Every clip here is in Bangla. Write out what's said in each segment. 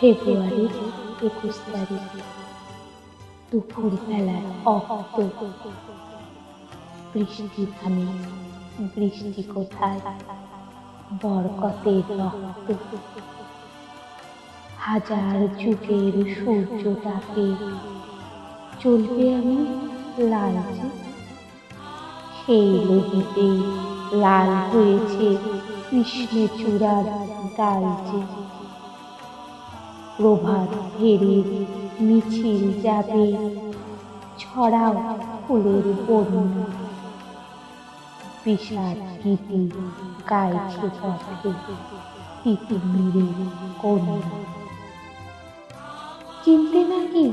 ফেব্রুয়ারির একুশ তারিখ, দুপুর বেলায় অক্ত বৃষ্টি থামে, বৃষ্টি কোথায়? বরকতের রক্ত। হাজার যুগের সূর্যটাকে চলবে আমি লালচে সেই লোহিতে লাল হয়েছে কৃষ্ণচূড়ার ডাল যে। প্রভাত ফেরির মিছিল যাবে। ছড়াও ফুলের বন্যা বিষাদ গীতি গাইছে পথে তিতিমিরে কন্যা। চিনতে নাকি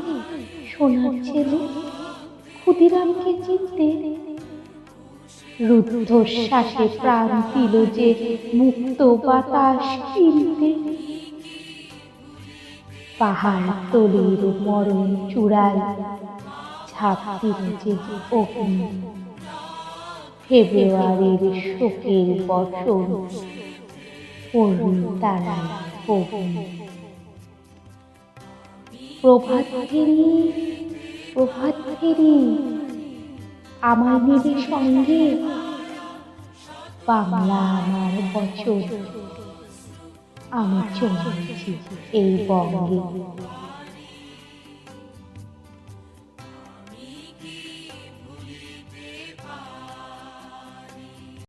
সোনার ছেলে? ক্ষুদিরামকে চিনতে? রুদ্ধশ্বাসে প্রাণ দিল যে মুক্ত বাতাস কিনতে পাহাড় তলির মরণ চূড়ায় ঝাঁপ যে অগ্নি, ফেব্রুয়ারির শোকের পড়ল তারায় অগ্নি। প্রভাত ফেরি প্রভাত ফেরি আমার সঙ্গে। বাংলা আমার বছর Anak cewek.